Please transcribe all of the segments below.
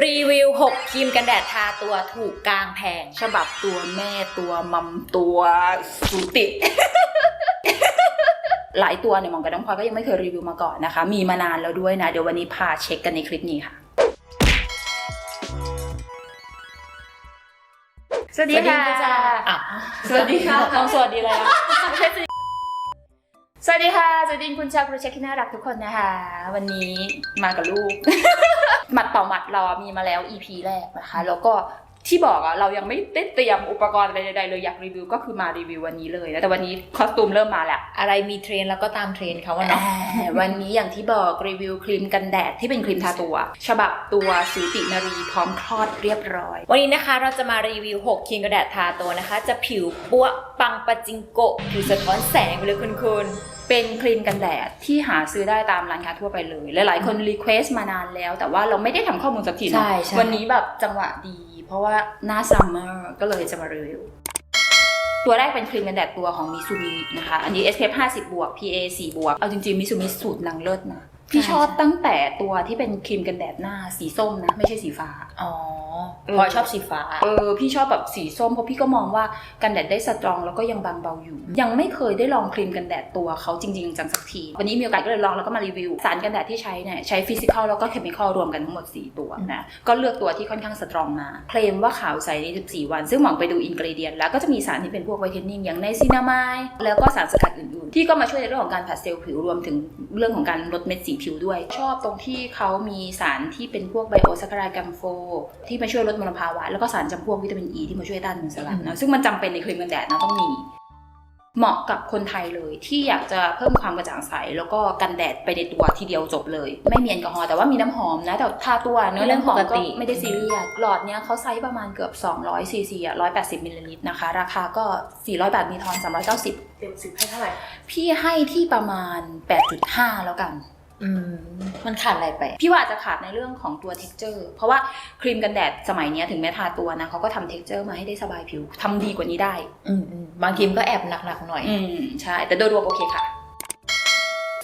รีวิว 6ครีมกันแดดทาตัวถูกกลางแพง ฉบับตัวแม่ตัวมัมตัวสูติ หลายตัวเนี่ยหมองกับน้องพลอยก็ยังไม่เคยรีวิวมาก่อนนะคะ มีมานานแล้วด้วยนะ เดี๋ยววันนี้พาเช็คกันในคลิปนี้ค่ะ สวัสดีค่ะอะสวัสดีค่ะต้องสวัสดีเลยอะสวัสดีค่ะสวัสดีคุณชาวโปรเจกต์ที่น่ารักทุกคนนะคะ วันนี้มากับลูก หมัดต่อหมัดเรามีมาแล้ว EP แรกนะคะ แล้วก็ที่บอกอะเรายังไม่ได้เตรียมอุปกรณ์อะไรใดๆเลยอยากรีวิวก็คือมารีวิววันนี้เลยนะแต่วันนี้คอสตูมเริ่มมาแล้วอะไรมีเทรนด์แล้วก็ตามเทรนด์เขาว่าเนาะอ่าวันนี้อย่างที่บอกรีวิวครีมกันแดดที่เป็นครีมทาตัว ฉบับตัวสูตินารีพร้อมคลอดเรียบร้อย วันนี้นะคะเราจะมารีวิว 6ครีมกันแดดทาตัวนะคะ จะผิวปั้วปังปะจิงโกะผิวสะท้อนแสงไปเลยคุณคุณ เป็นครีมกันแดดที่หาซื้อได้ตามร้านค้าทั่วไปเลย หลายๆ คนรีเควสต์มานานแล้ว แต่ว่าเราไม่ได้ทำข้อมูลสักทีเนาะใช่ใช่วันนี้แบบจังหวะดี เพราะว่าหน้าซัมเมอร์ก็เลยจะมารีวิวตัวแรกเป็นครีมกันแดดตัวของมิซูมินะคะ อันนี้ SPF 50 บวก PA 4 บวก เอาจริงๆมิซูมิสูตรนางเลิศนะ พี่ชอบตั้งแต่ตัวที่เป็นครีมกันแดดหน้าสีส้มนะ ไม่ใช่สีฟ้า อ๋อเออพลอยชอบสีฟ้า เออ พี่ชอบแบบสีส้มเพราะพี่ก็มองว่ากันแดดได้สตรองแล้วก็ยังบางเบาอยู่ ยังไม่เคยได้ลองครีมกันแดดตัวเขาจริง ๆจังสักที วันนี้มีโอกาสก็เลยลองแล้วก็มารีวิว สารกันแดดที่ใช้เนี่ยใช้ฟิสิกอลแล้วก็เคมีคอลรวมกันทั้งหมด 4 ตัวนะ ก็เลือกตัวที่ค่อนข้างสตรองมา เคลมว่าขาวใสใน 14 วัน ซึ่งหมองไปดูอินกรีเดียนแล้วก็จะมีสารที่เป็นพวกไวท์เทนนิ่งอย่างไนซินามายแล้วก็สารสกัดอื่นๆ ที่ก็มาช่วยในเรื่องของการผัดเซลล์ผิวรวมถึงเรื่องของการลดเม็ดสีผิวด้วย ชอบตรงที่เขามีสารที่เป็นพวกไบโอซักคารายกัมโฟ ที่มาช่วยลดมลภาวะ แล้วก็สารจำพวกวิตามินอ e ีที่มาช่วยต้านอนุมูลอิสระนะซึ่งมันจำเป็นในครีมกันแดดนะต้องมี เหมาะกับคนไทยเลยที่อยากจะเพิ่มความกระจ่างใส แล้วก็กันแดดไปในตัวทีเดียวจบเลย ไม่มีแอลกอฮอล์แต่ว่ามีน้ำหอมนะแต่ทาตัวเนื้อเรื่องหอมปกก็ติไม่ได้ซีเรียสหลอดเนี้ยเขาไซส์ประมาณเกือบ200ซีซีอะ180มิลลิลิตรนะคะ ราคาก็ 400 บาทมีทอน390เต็มสิบให้เท่าไหร่พี่ให้ที่ประมาณ 8.5 แล้วกัน อืมมันขาดอะไรไป พี่ว่าอาจจะขาดในเรื่องของตัว t e x t อร์เพราะว่าครีมกันแดดสมัยเนี้ยถึงแม้ทาตัวนะเขาก็ทำ t e x t อร์มาให้ได้สบายผิวทำดีกว่านี้ได้ อืมอืมบางทีมก็แอบหนักๆหน่อย อืมใช่ แต่โดยรวมโอเคค่ะ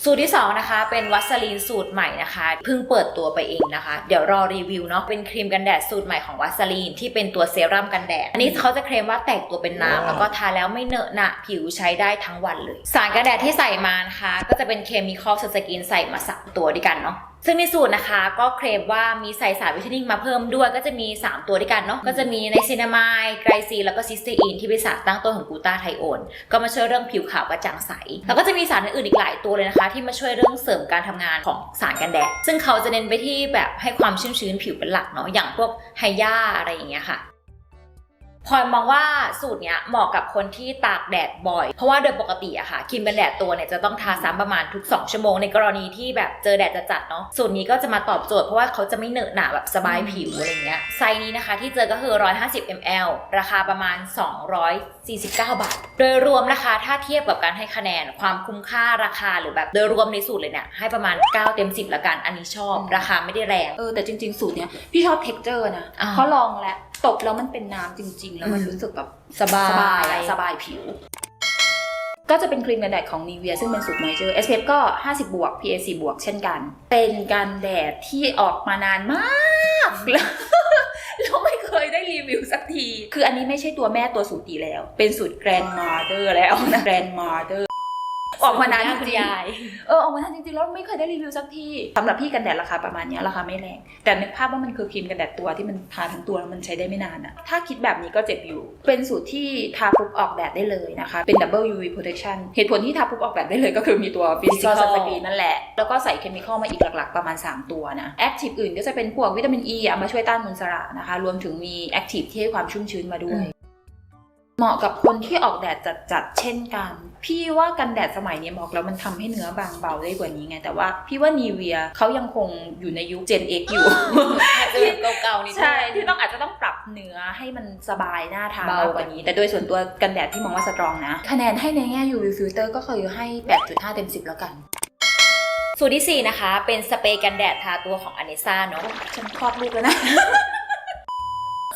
สูตรที่ 2 นะคะ เป็นวัสลีนสูตรใหม่นะคะเพิ่งเปิดตัวไปเองนะคะ เดี๋ยวรอรีวิวเนาะเป็นครีมกันแดดสูตรใหม่ของวัสลีนที่เป็นตัวเซรั่มกันแดด อันนี้เขาจะเคลมว่าแตกตัวเป็นน้ำแล้วก็ทาแล้วไม่เหนอะหนะผิวใช้ได้ทั้งวันเลย สารกันแดดที่ใส่มานะคะ ก็จะเป็นเคมีคอลสกินใส่มาสามตัวด้วยกันเนาะซึ่งในสูตรนะคะก็เคลมว่ามีใส่สารวิตามินมาเพิ่มด้วยก็จะมี 3 ตัวด้วยกันเนาะก็จะมีไนซินามายไกรซีแล้วก็ซิสเตอีนที่เป็นสารตั้งต้นของกูตาไทโอนก็มาช่วยเรื่องผิวขาวกระจ่างใส แล้วก็จะมีสารอื่นอีกหลายตัวเลยนะคะ ที่มาช่วยเรื่องเสริมการทำงานของสารกันแดดซึ่งเขาจะเน้นไปที่แบบให้ความชุ่มชื้นผิวเป็นหลักเนาะอย่างพวกไฮยาอะไรอย่างเงี้ยค่ะ พลอยมองว่าสูตรเนี้ยเหมาะกับคนที่ตากแดดบ่อย เพราะว่าโดยปกติอะค่ะครีมกันแดดตัวเนี่ยจะต้องทาซ้ำประมาณทุก 2 ชั่วโมงในกรณีที่แบบเจอแดดจัดๆเนาะสูตรนี้ก็จะมาตอบโจทย์เพราะว่าเขาจะไม่เหนอะหนะแบบสบายผิวอะไรเงี้ยไซส์นี้นะคะที่เจอก็คือ 150 ml ราคาประมาณ 249 บาท โดยรวมนะคะถ้าเทียบกับการให้คะแนนความคุ้มค่าราคาหรือแบบโดยรวมในสูตรเลยเนี่ยให้ประมาณ 9 เต็ม 10 ละกันอันนี้ชอบอืมราคาไม่ได้แรงเออแต่จริง ๆ สูตรเนี้ยพี่ชอบ t e x t อร์นะอ่าเขาลองแล้วตบแล้วมันเป็นน้ำจริง ๆ แล้วมันอืมรู้สึกแบบสบายสบายอะสบายผิว ก็จะเป็นครีมกันแดดของ Nivea ซึ่งเป็นสูตร Moisture SPF ก็ 50 บวก PA 4บวกเช่นกัน เป็นกันแดดที่ออกมานานมากแล้วแล้วไม่เคยได้รีวิวสักที คืออันนี้ไม่ใช่ตัวแม่ตัวสูตรตีแล้ว เป็นสูตร Grandmother แล้วนะ Grandmother อ อกมานานจคุณริงยายๆเออออกมานานจริงๆแล้วไม่เคยได้รีวิวสักทีสำหรับพี่กันแดดราคาประมาณเนี้ยราคาไม่แรงแต่นึกภาพว่ามันคือครีมกันแดดตัวที่มันทาทั้งตัวแล้วมันใช้ได้ไม่นานอะถ้าคิดแบบนี้ก็เจ็บอยู่ เป็นสูตรที่ทาปุ๊บออกแดดได้เลยนะคะ เป็น double UV protection เหตุผลที่ทาปุ๊บออกแดดได้เลยก็คือมีตัว physical Physical sunscreen นั่นแหละ แล้วก็ใส่เคมีคอลมาอีกหลักๆประมาณ 3 ตัวนะ active อื่นก็จะเป็นพวกวิตามิน E เอามาช่วยต้านมุนสระนะคะรวมถึงมี active ที่ให้ความชุ่มชื้นมาด้วย เหมาะกับคนที่ออกแดดจัดๆเช่นกัน พี่ว่ากันแดดสมัยนี้บอกแล้วมันทำให้เนื้อบางเบาได้กว่านี้ไง แต่ว่าพี่ว่านีเวียเขายังคงอยู่ในยุค Gen X อยู่อาจจะแบบเก่าๆนิดนึงใช่ที่ต้องอาจจะต้องปรับเนื้อให้มันสบายหน้าทามากกว่านี้ แต่โดยส่วนตัวกันแดดที่มองว่าสตรองนะ คะแนนให้ในแง่ UV filter ก็คือให้ 8.5 เต็ม 10 แล้วกันสูตรที่ 4 นะคะ เป็นสเปรย์กันแดดทาตัวของอเนซ่าเนาะฉันคลอดลูกแล้วนะ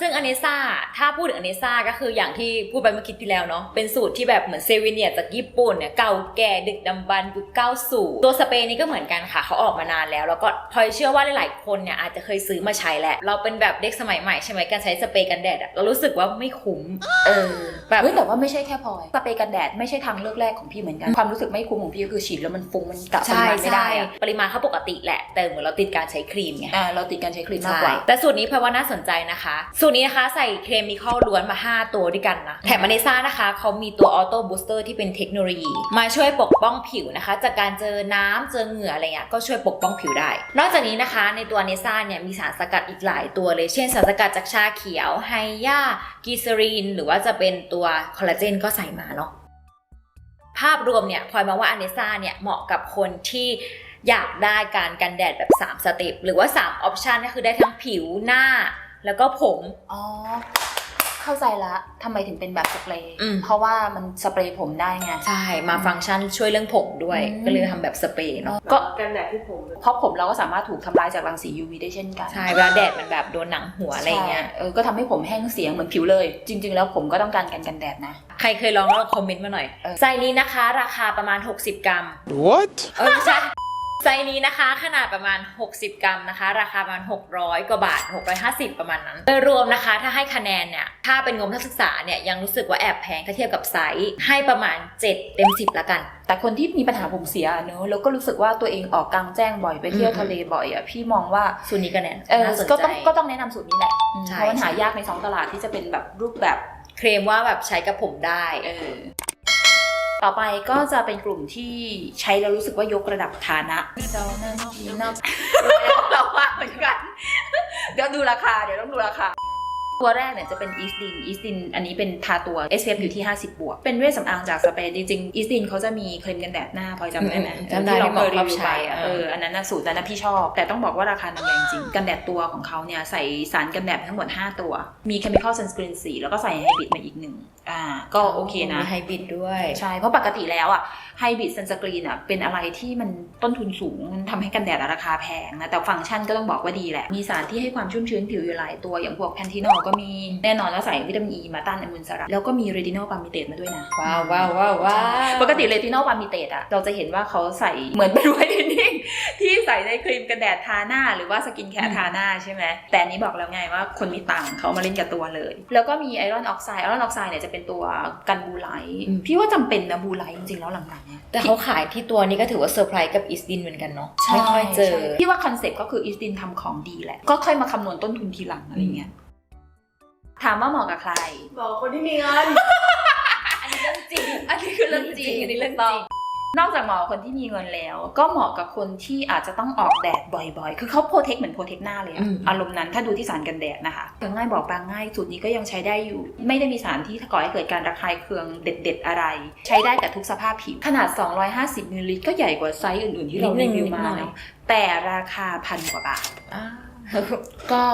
ซึ่งอเนซ่าถ้าพูดถึงอเนซ่าก็คืออย่างที่พูดไปเมื่อกี้ที่แล้วเนาะเป็นสูตรที่แบบเหมือนเซเวเนียจากญี่ปุ่นเนี่ยเก่าแก่ดึกดำบรรพ์ยุค90ตัวสเปรย์นี้ก็เหมือนกันค่ะเขาออกมานานแล้ว แล้วก็พลอยเชื่อว่าหลายๆคนเนี่ยอาจจะเคยซื้อมาใช้แหละ เราเป็นแบบเด็กสมัยใหม่ใช่ไหมการใช้สเปรย์กันแดดอะเรารู้สึกว่าไม่คุ้มเออแบบเฮ้ยแต่ว่าไม่ใช่แค่พลอยสเปรย์กันแดดไม่ใช่ทางเลือกแรกของพี่เหมือนกันความรู้สึกไม่คุ้มของพี่ก็คือฉีดแล้วมันฟุ้งมันกะปริใช่มาณไม่ใช่ได้อะปริมาณเขาปกติแหละแต่เหมือนเราติดการใช้ครีมไงอ่าเราติดการใช้ครีมมากใช่กว่าแต่สูตรนี้เพราะว่าน่าสนใจนะคะสูตรนี้นะคะใส่เคมีคอลล้วนมา 5 ตัวด้วยกันนะ แถมมาเนซ่านะคะเขามีตัวออโต้บูสเตอร์ที่เป็นเทคโนโลยี มาช่วยปกป้องผิวนะคะ จากการเจอน้ำเจอเหงื่ออะไรเงี้ยก็ช่วยปกป้องผิวได้ นอกจากนี้นะคะในตัวเนซ่าเนี่ยมีสารสกัดอีกหลายตัวเลย เช่นสารสกัดจากชาเขียวไฮยากีซารีน หรือว่าจะเป็นตัวคอลลาเจนก็ใส่มาเนาะภาพรวมเนี่ยพลอยมองว่าอเนซ่าเนี่ยเหมาะกับคนที่อยากได้การกันแดดแบบ 3 สเต็ปหรือว่า 3 ออปชันก็คือได้ทั้งผิวหน้า แล้วก็ผม อ๋อ เข้าใจละทำไมถึงเป็นแบบสเปรย์อืม เพราะว่ามันสเปรย์ผมได้ไง ใช่มาฟังก์ชันช่วยเรื่องผมด้วย อืม ก็เลยทำแบบสเปรย์เนาะก็กันแดดที่ผมเลยเพราะผมเราก็สามารถถูกทำลายจากรังสี UV ได้เช่นกันใช่เวลาแดดมันแบบโดนหนังหัวอะไรเงี้ย ใช่เออก็ทำให้ผมแห้งเสียงเหมือนผิวเลย จริง ๆ แล้วผมก็ต้องการกันกันแดดนะ ใครเคยลองก็คอมเมนต์มาหน่อยเออ ไซส์นี้นะคะ ราคาประมาณ 60 กรัม What? เออไม่ใช่ ไซส์นี้นะคะขนาดประมาณ 60 กรัมนะคะ ราคาประมาณ 600 กว่าบาท 650 ประมาณนั้นโดยรวมนะคะ ถ้าให้คะแนนเนี่ย ถ้าเป็นงบนักศึกษาเนี่ย ยังรู้สึกว่าแอบแพงถ้าเทียบกับไซส์ให้ประมาณ 7 เต็ม 10 ละกัน แต่คนที่มีปัญหาผมเสียเนอะแล้วก็รู้สึกว่าตัวเองออกกลางแจ้งบ่อยไปเที่ยวอืมทะเลบ่อยอะพี่มองว่าสูตรนี้ก็แน่นเออน่าสนก็ใจต้องก็ต้องแนะนำสูตรนี้แหละอืมใช่เพราะมันหาใช่ยากในสองตลาดที่จะเป็นแบบรูปแบบเคลมว่าแบบใช้กับผมได้เออ ต่อไปก็จะเป็นกลุ่มที่ใช้แล้วรู้สึกว่ายกระดับฐานะเรานั่นนี่นอกเราว่าเหมือนกัน เดี๋ยวดูราคา เดี๋ยวต้องดูราคา ตัวแรกเนี่ยจะเป็นอีสตินอีสตินอันนี้เป็นทาตัว SPF อยู่ที่ 50 บวก เป็นเวชสำอางจากสเปนจริงๆอีสตินเขาจะมีครีมกันแดดหน้าพลอยจำได้ไหมอืมจำได้ที่เราที่หมอเคยรีวิวชอบใช้ไปอะเอเออออันนั้นนะสูตรนั้นนะพี่ชอบ แต่ต้องบอกว่าราคานำแรงจริง กันแดดตัวของเขาเนี่ยใส่สารกันแดดทั้งหมด 5 ตัว มี chemical sunscreen 4แล้วก็ใส่ไฮบริดมาอีกหนึ่งอ่าก็โอเคนะมีไฮบริดด้วย ใช่ เพราะปกติแล้วอะไฮบริดซันสกรีนอะเป็นอะไรที่มันต้นทุนสูง มันทำให้กันแดดราคาแพงนะ แต่ฟังก์ชันก็ต้องบอกว่าดีแหละ มีสารที่ให้ความชุ่มชื้นผิวอยู่หลายตัว อย่างพวกแพนทีนอลก็มีแน่นอนว่าใส่วิตามินอ e ีมาต้านอนุมูลอิสระ แล้วก็มีเรตินอลปามิเตตมาด้วยนะ ว้าวว้าวว้าวว้าวปกติเรตินอลปามิเตตอะเราจะเห็นว่าเขาใส่เหมือนเป็นไวท์เทนนิ่งที่ใส่ในครีมกันแดดทาหน้า หรือว่าสกินแคร์ทาหน้าใช่ไหมแต่อันนี้บอกแล้วไงว่าคนมีตังค์เขาเอามาเล่นกับตัวเลย แล้วก็มีไอรอนออกไซด์ไอรอนออกไซด์เนี่ยจะเป็นตัวกันบูไลท์พี่ว่าจำเป็นนะบูไลท์จริงๆแล้วหลังๆเนี่ยแต่เขาขายที่ตัวนี้ก็ถือว่าเซอร์ไพรส์กับอิสตินเหมือนกันเนาะใช่ไม่ค่อยเจอใช่พี่ว่าคอนเซ็ปต์ก็คืออีสตินทำของดีแหละ ก็ค่อยมาคำนวณต้นทุนทีหลังอะไรเงี้ยถามว่าเหมาะกับใครบอกคนที่มีเงินอันนี้เรื่องจริงอันนี้คือเรื่องจริงอันนี้เรื่องจริง นอกจากเหมาะกับคนที่มีเงินแล้ว ก็เหมาะกับคนที่อาจจะต้องออกแดดบ่อยๆ คือเขาโปรเทคเหมือนโปรเทคหน้าเลยอะอืมอารมณ์นั้นถ้าดูที่สารกันแดดนะคะง่ายบอกบางง่ายสูตรนี้ก็ยังใช้ได้อยู่ ไม่ได้มีสารที่ก่อให้เกิดการระคายเคืองเด็ด ๆ อะไร ใช้ได้กับทุกสภาพผิวขนาด 250มิลลิลิตรก็ใหญ่กว่าไซส์อื่นๆที่เรารีวิวมาเนาะแต่ราคาพันกว่าบาทอ่าก็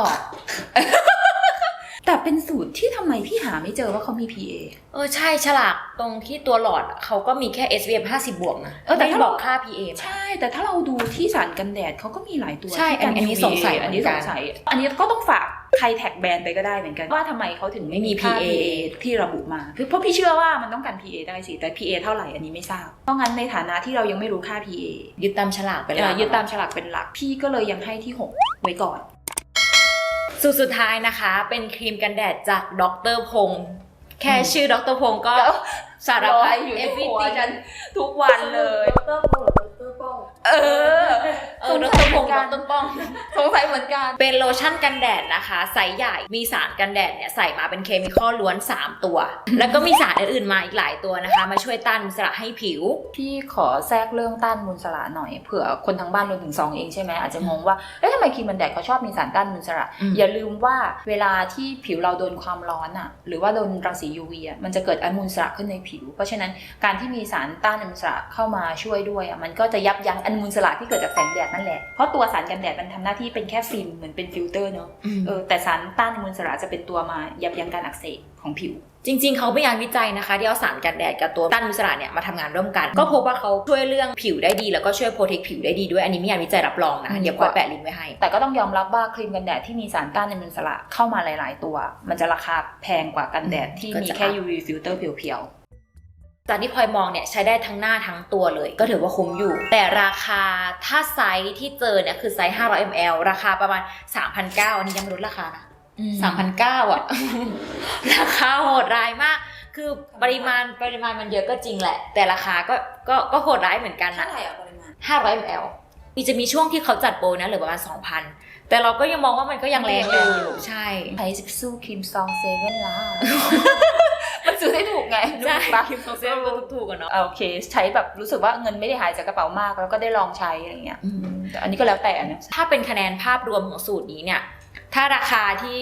แต่เป็นสูตรที่ทำไมพี่หาไม่เจอว่าเขามี PA เออใช่ฉลากตรงที่ตัวหลอดอะเขาก็มีแค่ SPF 50บวกนะเออแต่ไม่ถ้า บอกค่า PA มาใช่ แต่ถ้าเราดูที่สารกันแดดเขาก็มีหลายตัวใช่ที่กั อันนี้ UVA สงสัยอันนี้เหมืสอนกันงสัย อันนี้ก็ต้องฝากใครแท็กแบรนด์ไปก็ได้เหมือนกันว่าทำไมเขาถึงไม่มีไม่มีค่า PA PA ที่ระบุมาคือเพราะพี่เชื่อว่ามันต้องการ PA ได้สิ แต่ PA เท่าไหร่อันนี้ไม่ทราบ เพราะงั้นในฐานะที่เรายังไม่รู้ค่า PA ยึดตามฉลากไปเลเอ่อยยึดตามฉลากเป็นหลักพี่ก็เลยยังให้ที่ 6 ไว้ก่อน สูตรสุดท้ายนะคะ เป็นครีมกันแดดจากดรพงศ์แค่ชื่อดรพงศ์ก็แล้วสารพัดอยู่ในเอฟหัวีวตีกันทุกวันเลยดรป้องหรือดรป้องเออเออดรพงศ์ดรป้อง สงสัยเหมือนกัน เป็นโลชั่นกันแดดนะคะไซส์ใหญ่ มีสารกันแดดเนี่ยใส่มาเป็นเคมีคอลล้วน 3 ตัว แล้วก็มีสารอื่นๆมาอีกหลายตัวนะคะ มาช่วยต้านมุสระให้ผิว พี่ขอแทรกเรื่องต้านมูลสระหน่อยเผื่อคนทางบ้านรวมถึงซองเองใช่ไหมอาจจะงงว่า เอ๊ะทำไมครีมกันแดดเขาชอบมีสารต้านมูลสระอืม อย่าลืมว่าเวลาที่ผิวเราโดนความร้อนอะหรือว่าโดนรังสี UV อะมันจะเกิดอนุมูลอิสระขึ้นในผิว เพราะฉะนั้นการที่มีสารต้านอนุมูลอิสระเข้ามาช่วยด้วยอะมันก็จะยับยั้งอนุมูลอิสระที่เกิดจากแสงแดดนั่นแหละ เพราะตัวสารกันแดดมันทำหน้าที่เป็นค่ฟิล์มเหมือนเป็นฟิลเตอร์เนอะเออแต่สารต้านอนุมูลอิสระจะเป็นตัวมายับยั้งการอักเสบของผิว จริง ๆ เขาพยายามวิจัยนะคะ ที่เอาสารกันแดดกับตัวต้านอนุมูลอิสระเนี่ยมาทำงานร่วมกัน ก็พบว่าเขาช่วยเรื่องผิวได้ดี แล้วก็ช่วยโปรเทคผิวได้ดีด้วยอันนี้มีงานวิจัยรับรองนะอืมเดี๋ยวพลอยแปะลิงก์ไว้ให้ แต่ก็ต้องยอมรับว่าครีมกันแดดที่มีสารต้านอนุมูลอิสระเข้ามาหลาย ๆ ตัว มันจะราคาแพงกว่ากันแดดที่ก็มีจะแค่ UV ฟิลเตอร์เพียว จากที่พลอยมองเนี่ยใช้ได้ทั้งหน้าทั้งตัวเลย ก็ถือว่าคุ้มอยู่ แต่ราคาถ้าไซส์ที่เจอเนี่ยคือไซส์ 500 ml ราคาประมาณ 3,900อันนี้ยังไม่ลดราคานะๆสามพันเก้าอะ ราคาโหดร้ายมาก คือปริมาณปริมาณมันเยอะก็จริงแหละ แต่ราคาก็ก็ก็โหดร้ายเหมือนกันเท่านะไหร่อะปริมาณ500 ml มีจะมีช่วงที่เขาจัดโปรนะเหลือประมาณ 2,000 แต่เราก็ยังมองว่ามันก็ยังแรงอยู่ใช่ใครจะไปสู้ครีมซองเซเว่นล่ะมัน ซื้อได้ถูกไงนึกใช่ปะคิมโซเซนก็ถูกๆกันเนาะอ่าโอเค ใช้แบบรู้สึกว่าเงินไม่ได้หายจากกระเป๋ามากแล้วก็ได้ลองใช้อะไรเงี้ยแต่อันนี้ก็แล้วแต่นะถ้าเป็นคะแนนภาพรวมของสูตรนี้เนี่ย ถ้าราคาที่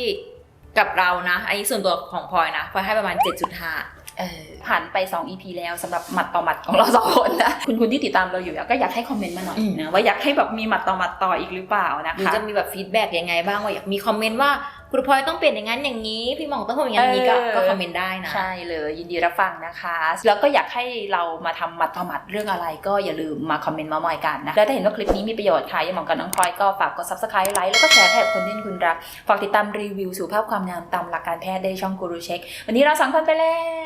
กับเรานะ อันนี้ส่วนตัวของพลอยนะพลอยให้ประมาณ 7.5เออผ่านไป 2 EP แล้วสำหรับหมัดต่อหมัดของเราสองคนนะ คุณคุณที่ติดตามเราอยู่อะก็อยากให้คอมเมนต์มาหน่อยอืมนะว่าอยากให้แบบมีหมัดต่อหมัดต่ออีกหรือเปล่านะหรือคะจะมีแบบฟีดแบ็กยังไงบ้างว่าอยากมีคอมเมนต์ว่า คุณพลอยต้องเปลี่ยนอย่างนั้นอย่างนี้ พี่หมองต้องทำอย่างนั้นอย่างนี้ก็เออก็คอมเมนต์ได้นะ ใช่เลยยินดีรับฟังนะคะ แล้วก็อยากให้เรามาทำหมัดต่อหมัดเรื่องอะไร ก็อย่าลืมมาคอมเมนต์มามอยกันนะ แล้วถ้าเห็นว่าคลิปนี้มีประโยชน์ค่ะยังหมองกับน้องพลอยก็ฝากกด subscribe ไลค์แล้วก็แชร์ให้กับคนที่คุณรัก ฝากติดตามรีวิวสุขภาพความงามตามหลักการแพทย์ได้ช่องกูรูเช็ค วันนี้เราสองคนไปแล้ว